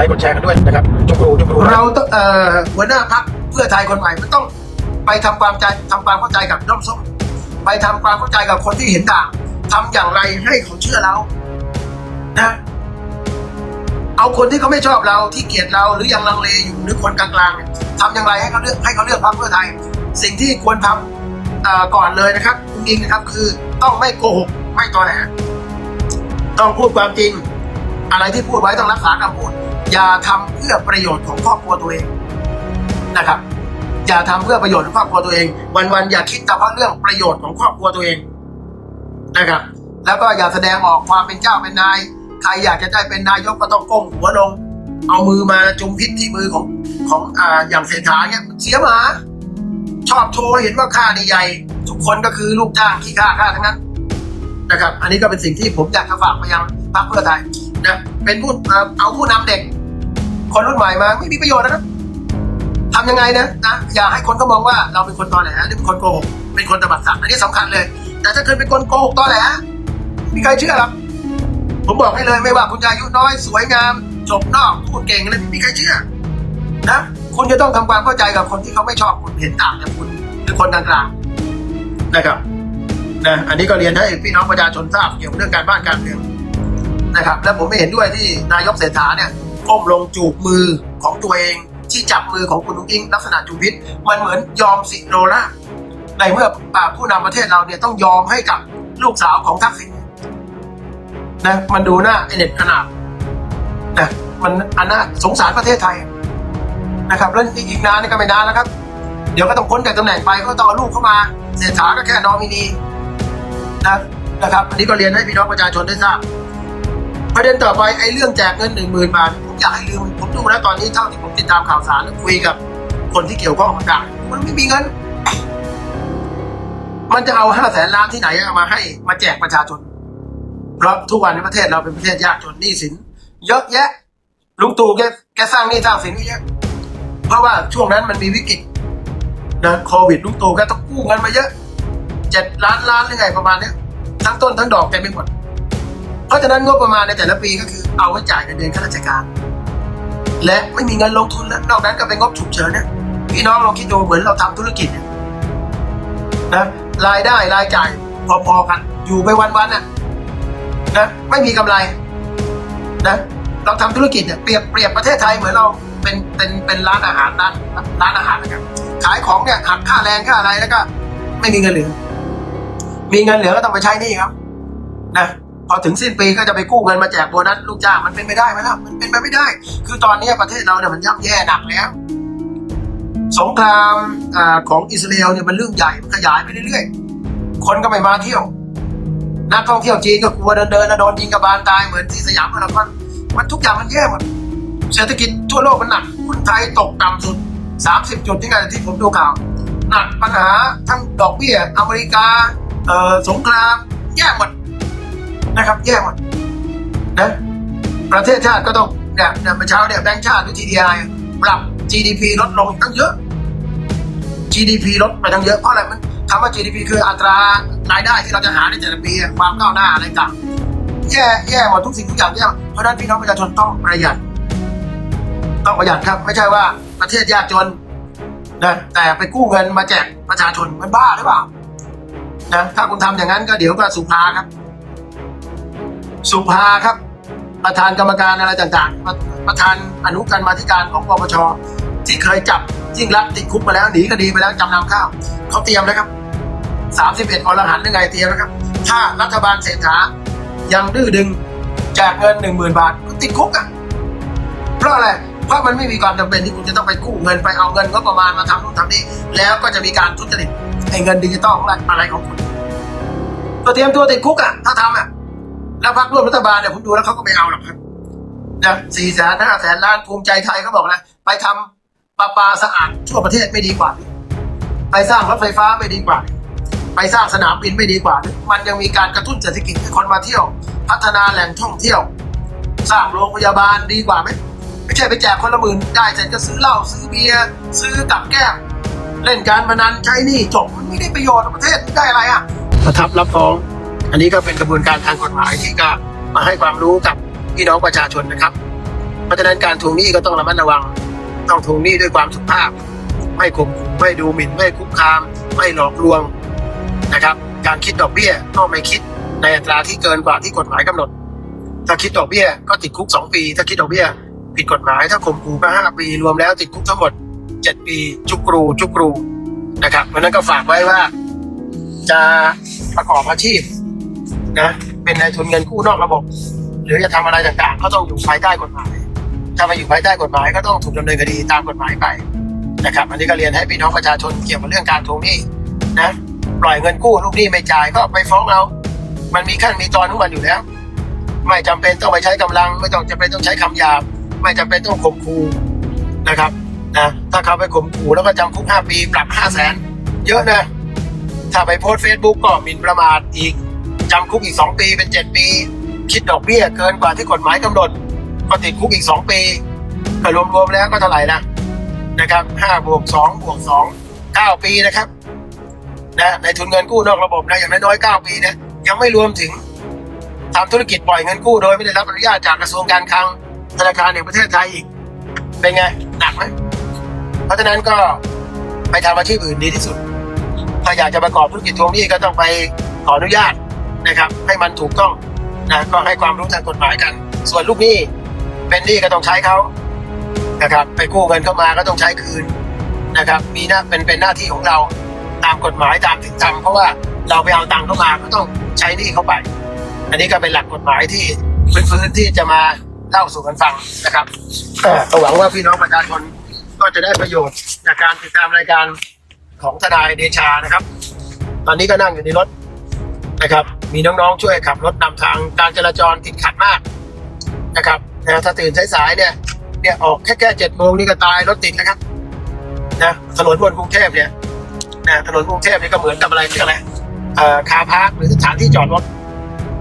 ลค์กดแชร์กันด้วยนะครับจุกรูจุกรูเราต้องเอ่อหัวหน้าพักเพื่อไทยคนใหม่มันต้องไปทำความใจทำความเข้าใจกับน้องส้มไปทำความเข้าใจกับคนที่เห็นต่างทำอย่างไรให้เขาเชื่อเรานะ เอาคนที่เขาไม่ชอบเราที่เกลียดเราหรือยังลังเลอยู่หรือคนกลางๆเนี่ยทำอย่างไรให้เขาเลือกให้เขาเลือกพรรคเพื่อไทย สิ่งที่ควรทำเอ่อก่อนเลยนะครับจริงนะครับคือต้องไม่โกหกไม่ตอแหลต้องพูดความจริง อะไรที่พูดไว้ต้องรักษาคำพูด อย่าทำเพื่อประโยชน์ของครอบครัวตัวเองนะครับ อย่าทำเพื่อประโยชน์ของครอบครัวตัวเอง วันๆอย่าคิดแต่เพราะเรื่องประโยชน์ของครอบครัวตัวเองนะครับ แล้วก็อย่าแสดงออกความเป็นเจ้าเป็นนายใครอยากจะได้เป็นนายกก็ต้องก้มหัวลง เอามือมาจุมพิษที่มือของของอ่าอย่างเศรษฐาเนี่ยเสียหมาชอบโชว์ให้เห็นว่าข้านี่ใหญ่ทุกคนก็คือลูกจ้างขี้ข้าข้าทั้งนั้นนะครับ อันนี้ก็เป็นสิ่งที่ผมอยากจะฝากไปยังพรรคเพื่อไทยนะเป็นผู้เอ่อเอาผู้นำเด็ก คนรุ่นใหม่มาไม่มีประโยชน์นะครับทำยังไงนะนะอย่าให้คนก็มองว่าเราเป็นคนตอแหลหรือเป็นคนโกหกเป็นคนตบัดสัตว์อันนี้สำคัญเลย แต่ถ้าเกิดเป็นคนโกหกตอแหลม่มีใครเชื่อหรอกผมบอกให้เลยไม่ว่าคุณจะอายุน้อยสวยงามจบนอกพูดเก่งอะไรไม่มีใครเชื่อนะคุณจะต้องทำความเข้าใจกับคนที่เขาไม่ชอบคุณเห็นต่างจากคุณหรือคนกลางๆนะครับนะอันนี้ก็เรียนให้พี่น้องประชาชนทราบเกี่ยวกับเรื่องการบ้านการเมืองนะครับ และผมไม่เห็นด้วยที่นายกเศรษฐาเนี่ย ก้มลงจูบมือของตัวเอง ที่จับมือของคุณนุ้งอิงลักษณะจูบพิษมันเหมือนยอมสิโนล่าในเมื่อผู้นำประเทศเราเนี่ยต้องยอมให้กับลูกสาวของทักษิณนะมันดูหน้าไอเน็ตขนาดนะมันอันน่าสงสารประเทศไทยนะครับแล้วอีกนานนี่ก็ไม่นานแล้วครับ เดี๋ยวก็ต้องพ้นจากตำแหน่งไปก็ต้องเอาลูกเข้ามาเศรษฐาก็แค่นอมินีนะนะครับ อันนี้ก็เรียนให้พี่น้องประชาชนได้ทราบ ประเด็นต่อไปไอ้เรื่องแจกเงินหนึ่งหมื่นบาทผมอยากให้ลืมผมดูแล้วตอนนี้เท่าที่ผมติดตามข่าวสารและคุยกับ คนที่เกี่ยวข้องต่างๆมันไม่มีเงิน มันจะเอาห้าแสนล้านที่ไหนเอามาให้มาแจกประชาชนเพราะทุกวันในประเทศเราเป็นประเทศยากจนหนี้สินเยอะแยะลุงตู่แกแกสร้างหนี้สร้างสินเยอะเพราะว่าช่วงนั้นมันมีวิกฤตนะโควิดลุงตู่แกต้องกู้เงินมาเยอะเจ็ดล้านล้านหรือไงประมาณนี้ทั้งต้นทั้งดอกแกไม่หมด เพราะฉะนั้นงบประมาณในแต่ละปีก็คือเอาไว้จ่ายเงินเดือนข้าราชการ และไม่มีเงินลงทุนแล้วนอกนั้นก็เป็นงบฉุกเฉินเนี่ยพี่น้องลองคิดดูเหมือนเราทำธุรกิจนะรายได้รายจ่ายพอๆกัน อยู่ไปวันๆน่ะนะไม่มีกำไรนะเราทำธุรกิจเนี่ยเปรียบเปรียบประเทศไทยเหมือนเราเป็นเป็นเป็นร้านอาหารร้านร้านอาหารนะครับขายของเนี่ยหักค่าแรงค่าอะไรแล้วก็ ไม่มีเงินเหลือ มีเงินเหลือก็ต้องไปใช้หนี่ครับ นะ พอถึงสิ้นปีก็จะไปกู้เงินมาแจกโบนัสลูกจ้างมันเป็นไปได้ไหมล่ะมันเป็นไปไม่ได้ คือตอนนี้ประเทศเราเนี่ยมันย่ำแย่หนักแล้ว สงครามอของอิสราเอลเนี่ยมันเรื่องใหญ่ขยายไปเรื่อยๆ คนก็ไม่มาเที่ยว นักท่องเที่ยวจีนก็กลัวเดินเดินๆแล้วโดนยิงกระบาลตายเหมือนที่สยามพารากอนมันทุกอย่างมันแย่หมดเศรษฐกิจทั่วโลกมันหนักหุ้นไทยตกต่ำสุด 30 จุดที่ไงที่ผมดูข่าวหนักปัญหาทั้งดอกเบี้ยอเมริกาสงครามแย่หมด นะครับ แย่หมดนะประเทศชาติก็ต้องเนี่ยเนี่ยเมื่อเช้าเนี่ยแบงก์ชาติหรือ TDI ปรับ GDP ลดลงตั้งเยอะ GDP ลดไปตั้งเยอะเพราะอะไรมันคำว่า GDP คืออัตรารายได้ที่เราจะหาในแต่ละปีความก้าวหน้าอะไรต่างแย่แย่หมดทุกสิ่งทุกอย่างแย่เพราะนั้นพี่น้องประชาชนต้องประหยัด ต้องประหยัดครับ ไม่ใช่ว่าประเทศยากจนนะแต่ไปกู้เงินมาแจกประชาชนมันบ้าหรือเปล่านะถ้าคุณทำอย่างนั้นก็เดี๋ยวก็สุภาครับ สุภาครับ ประธานกรรมการอะไรต่างๆ ประธานอนุกรรมาธิการของปปชที่เคยจับยิ่งรักติดคุกมาแล้วหนีคดีไปแล้วจำนำข้าวเขาเตรียมแล้วครับสามสิบเอ็ดอรหันต์หรือไงเตรียมแล้วครับ ถ้ารัฐบาลเศรษฐายังดื้อดึงแจกเงินหนึ่งหมื่นบาทก็ติดคุกอะเพราะอะไรเพราะมันไม่มีความจำเป็นที่คุณจะต้องไปกู้เงินไปเอาเงินก็ประมาณมาทำนู่นทำนี่แล้วก็จะมีการทุจริตไอ้เงินดิจิตอลขอะไรของคุณก็เตรียมตัวติดคุกอะถ้าทำอะ แล้วพรรคร่วมรัฐบาลเนี่ยผมดูแล้วเขาก็ไม่เอาหรอกครับนะสี่แสนห้าแสนล้านภูมิใจไทยเขาบอกนะไปทำประปาสะอาดทั่วประเทศไม่ดีกว่า ไปสร้างรถไฟฟ้าไม่ดีกว่า ไปสร้างสนามบินไม่ดีกว่า มันยังมีการกระตุ้นเศรษฐกิจให้คนมาเที่ยว พัฒนาแหล่งท่องเที่ยว สร้างโรงพยาบาลดีกว่าไหมไม่ใช่ไปแจกคนละหมื่นได้เสร็จก็ซื้อเหล้าซื้อเบียร์ซื้อกับแก้มเล่นการพนันใช้นี่จบมันไม่ได้ประโยชน์ประเทศได้อะไรอะประทับรับฟ้อง อันนี้ก็เป็นกระบวนการทางกฎหมายที่ก็มาให้ความรู้กับพี่น้องประชาชนนะครับ เพราะฉะนั้นการทวงหนี้ก็ต้องระมัดระวัง ต้องทวงหนี้ด้วยความสุภาพ ไม่ข่มขู่ไม่ดูหมิ่น ไม่คุกคาม ไม่หลอกลวงนะครับ การคิดดอกเบี้ยก็ไม่คิดในอัตราที่เกินกว่าที่กฎหมายกำหนด ถ้าคิดดอกเบี้ยก็ติดคุกสองปี ถ้าคิดดอกเบี้ยผิดกฎหมาย ถ้าข่มขู่ก็ห้าปี รวมแล้วติดคุกทั้งหมดเจ็ดปีจุกรูจุกรูนะครับ เพราะนั้นก็ฝากไว้ว่า จะประกอบอาชีพ นะเป็นนายทุนเงินกู้นอกระบบ หรือจะทำอะไรต่างๆ ก็ต้องอยู่ภายใต้กฎหมาย ถ้ามาอยู่ภายใต้กฎหมายก็ต้องถูกดำเนินคดีตามกฎหมายไปนะครับอันนี้ก็เรียนให้พี่น้องประชาชนเกี่ยวกับเรื่องการทวงหนี้นะปล่อยเงินกู้ลูกหนี้ไม่จ่ายก็ไปฟ้องเอา มันมีขั้นมีตอนของมันอยู่แล้ว ไม่จำเป็นต้องไปใช้กำลัง ไม่ต้องจำเป็นต้องใช้คำหยาบ ไม่จำเป็นต้องข่มขู่นะครับนะถ้าเขาไปข่มขู่แล้วก็จำคุกห้าปีปรับห้าแสนเยอะนะ ถ้าไปโพสเฟซบุ๊กก็หมิ่นประมาทอีก จำคุกอีกสองปีเป็นเจ็ดปี คิดดอกเบี้ยเกินกว่าที่กฎหมายกำหนด ก็ติดคุกอีกสองปีก็รวมๆแล้วก็เท่าไหร่นะนะครับห้าบวกสองบวกสองเก้าปีนะครับนะในทุนเงินกู้นอกระบบนะอย่างน้อยๆเก้าปีนะยังไม่รวมถึงทำธุรกิจปล่อยเงินกู้โดยไม่ได้รับอนุญาตจากกระทรวงการคลังธนาคารแห่งประเทศไทยอีก เป็นไงหนักไหมเพราะฉะนั้นก็ไปทำอาชีพอื่นดีที่สุด ถ้าอยากจะประกอบธุรกิจทวงหนี้ก็ต้องไปขออนุญาต นะครับ ให้มันถูกต้องนะก็ให้ความรู้ทางกฎหมายกัน ส่วนลูกหนี้เป็นหนี้ก็ต้องใช้เขานะครับ ไปกู้เงินเข้ามาก็ต้องใช้คืนนะครับ มีหน้าเป็นเป็นหน้าที่ของเราตามกฎหมายตามถึงธรรมเพราะว่าเราไปเอาตังค์เข้ามาก็ต้องใช้หนี้เข้าไป อันนี้ก็เป็นหลักกฎหมายที่พื้นๆที่จะมาเล่าสู่กันฟังนะครับก็หวังว่าพี่น้องประชาชนก็จะได้ประโยชน์จากการติดตามรายการของทนายเดชานะครับ ตอนนี้ก็นั่งอยู่ในรถนะครับ มีน้องๆช่วยขับรถนำทางการจราจรติดขัดมากนะครับนะถ้าตื่นสายๆเนี่ยเนี่ยออกแค่แค่เจ็ดโมงนี่ก็ตายรถติดนะครับนะถนนบนกรุงเทพเนี่ยนะถนนกรุงเทพนี่ก็เหมือนกับอะไรเรียกอะไรเอ่อคาพาร์คหรือสถานที่จอดรถ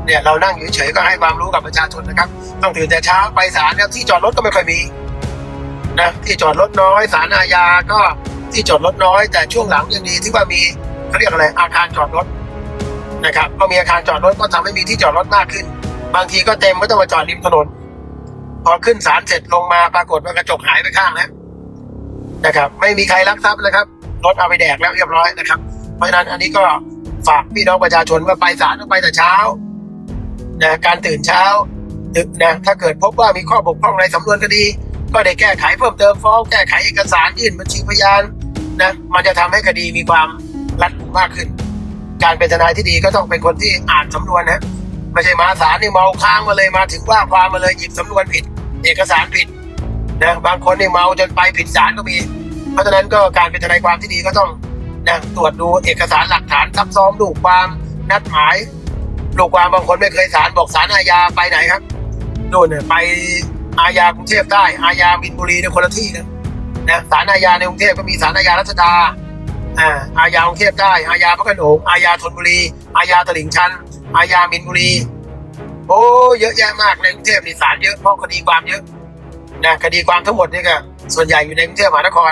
เนี่ยเรานั่งอยู่เฉยๆก็ให้ความรู้กับประชาชนนะครับ ต้องตื่นแต่เช้าไปศาลเนี่ยที่จอดรถก็ไม่ค่อยมีนะที่จอดรถน้อยศาลอาญาก็ที่จอดรถน้อย แต่ช่วงหลังยังดีที่ว่ามีเขาเรียกอะไรอาคารจอดรถ นะครับก็มีอาคารจอดรถก็ทำให้มีที่จอดรถมากขึ้น บางทีก็เต็มไม่ต้องมาจอดริมถนน พอขึ้นศาลเสร็จลงมาปรากฏว่ากระจกหายไปข้างแล้วนะครับ ไม่มีใครรักทรัพย์นะครับรถเอาไปแดกแล้วเรียบร้อยนะครับ เพราะฉะนั้นอันนี้ก็ฝากพี่น้องประชาชนว่าไปศาลต้องไปแต่เช้านะการตื่นเช้าดึกนะถ้าเกิดพบว่ามีข้อบกพร่องในสำนวนคดี ก็ได้แก้ไขเพิ่มเติมฟ้องแก้ไขเอกสารยื่นบัญชีพยานนะมันจะทำให้คดีมีความรัดกุมมากขึ้น การเป็นทนายที่ดีก็ต้องเป็นคนที่อ่านสำนวนนะไม่ใช่มาศาลนี่เมาค้างมาเลยมาถึงว่าความมาเลยหยิบสำนวนผิด เอกสารผิดนะบางคนนี่เมาจนไปผิดศาลก็มี เพราะฉะนั้นก็การเป็นทนายความที่ดีก็ต้องนะตรวจดูเอกสารหลักฐานซับซ้อมลูความนัดหมายลูความบางคนไม่เคยศาลบอกศาลอาญาไปไหนครับโน่นเนี่ยไปอาญากรุงเทพใต้อาญามินบุรีในคนละที่นะนะศาลอาญาในกรุงเทพก็มีศาลอาญารัชดา อ่าอาญากรุงเทพได้อาญาพระโขนงอาญาธนบุรี อาญาตลิ่งชัน อาญามินบุรี โอ้เยอะแยะมากในกรุงเทพนี่ศาลเยอะเพราะคดีความเยอะนะคดีความทั้งหมดนี่ก็ส่วนใหญ่อยู่ในกรุงเทพมหานคร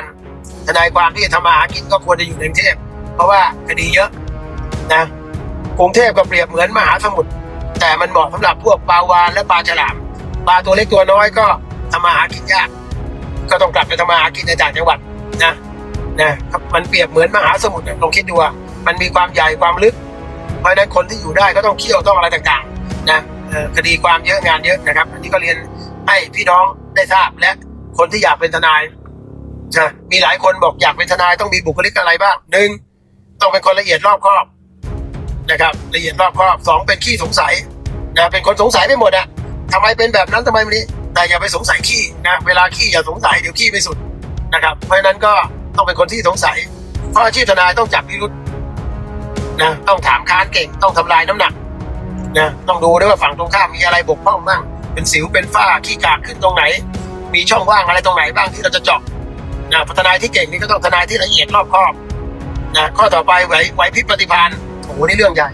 ทนายความที่ทำมาหากินก็ควรจะอยู่ในกรุงเทพเพราะว่าคดีเยอะนะกรุงเทพก็เปรียบเหมือนมหาสมุทรแต่มันเหมาะสำหรับพวกปลาวานและปลาฉลามปลาตัวเล็กตัวน้อยก็ทำมาหากินยาก ก็ต้องกลับไปทำมาหากินในต่างจังหวัดนะ นะมันเปรียบเหมือนมหาสมุทรนะลองคิดดูว่ามันมีความใหญ่ความลึก เพราะนั้นคนที่อยู่ได้ก็ต้องเคี่ยวต้องอะไรต่างๆนะคดีความเยอะงานเยอะนะครับ อันนี้ก็เรียนให้พี่น้องได้ทราบและคนที่อยากเป็นทนายนะมีหลายคนบอกอยากเป็นทนายต้องมีบุคลิกอะไรบ้างหนึ่งต้องเป็นคนละเอียดรอบคอบนะครับ ละเอียดรอบคอบสองเป็นขี้สงสัยนะเป็นคนสงสัยไปหมดอะทำไมเป็นแบบนั้นทำไมแบบนี้ แต่อย่าไปสงสัยขี้นะเวลาขี้อย่าสงสัยเดี๋ยวขี้ไม่สุดนะครับ เพราะฉะนั้นก็ ต้องเป็นคนที่สงสัย เพราะอาชีพทนายต้องจับพิรุษนะต้องถามค้านเก่งต้องทำลายน้ำหนักนะต้องดูด้วยว่าฝั่งตรงข้ามมีอะไรบกพร่องบ้างเป็นสิวเป็นฝ้าขี้กากขึ้นตรงไหน มีช่องว่างอะไรตรงไหนบ้างที่เราจะเจาะนะทนายที่เก่งนี่ก็ต้องทนายที่ละเอียดรอบคอบนะข้อต่อไปไหวไหวพิปฏิภาณโอ้โหนี่เรื่องใหญ่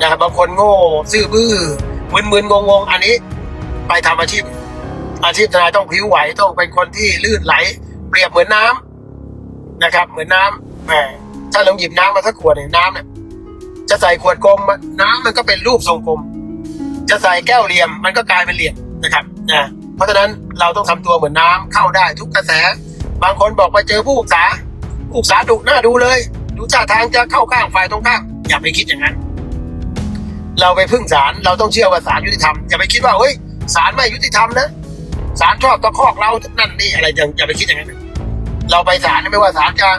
นะบางคนโง่ซื่อบื้อมึนๆงงๆอันนี้ ไปทำอาชีพ อาชีพทนายต้องพิ้วไหวต้องเป็นคนที่ลื่นไหล เปรียบเหมือนน้ำ นะครับ เหมือนน้ำแหมถ้าเราหยิบน้ำมาสักขวดเนี่ยน้ำเนี่ยจะใส่ขวดกลมน้ำมันก็เป็นรูปทรงกลม จะใส่แก้วเหลี่ยมมันก็กลายเป็นเหลี่ยมนะครับนะเพราะฉะนั้นเราต้องทำตัวเหมือนน้ำเข้าได้ทุกกระแส บางคนบอกไปเจอผู้ปรึกษาผู้ปรึกษาดุหน้าดูเลย ดูท่าทางจะเข้าข้างฝ่ายตรงข้ามอย่าไปคิดอย่างนั้น เราไปพึ่งศาลเราต้องเชื่อว่าศาลยุติธรรมอย่าไปคิดว่าเฮ้ยศาลไม่ยุติธรรมนะศาลชอบตะคอกเรานั่นนี่อะไรอย่าอย่าไปคิดอย่างนั้น เราไปศาลไม่ว่าศาลจะ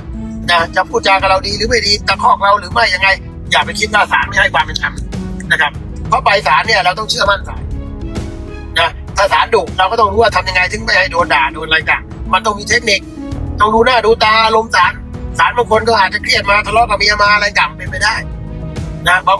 นะจะพูดจากับเราดีหรือไม่ดีตะคอกเราหรือไม่ยังไง อย่าไปคิดว่าศาลไม่ให้ความเป็นธรรมนะครับ เพราะไปศาลเนี่ยเราต้องเชื่อมั่นศาลนะถ้าศาลดุเราก็ต้องรู้ว่าทำยังไงถึงไม่ให้โดนด่าโดนอะไรต่างมันต้องมีเทคนิคต้องดูหน้าดูตาลมณ์ศาลศาลบางคนก็อาจจะเครียดมาทะเลาะกับเมียมาอะไรต่างเป็นไปได้นะบาง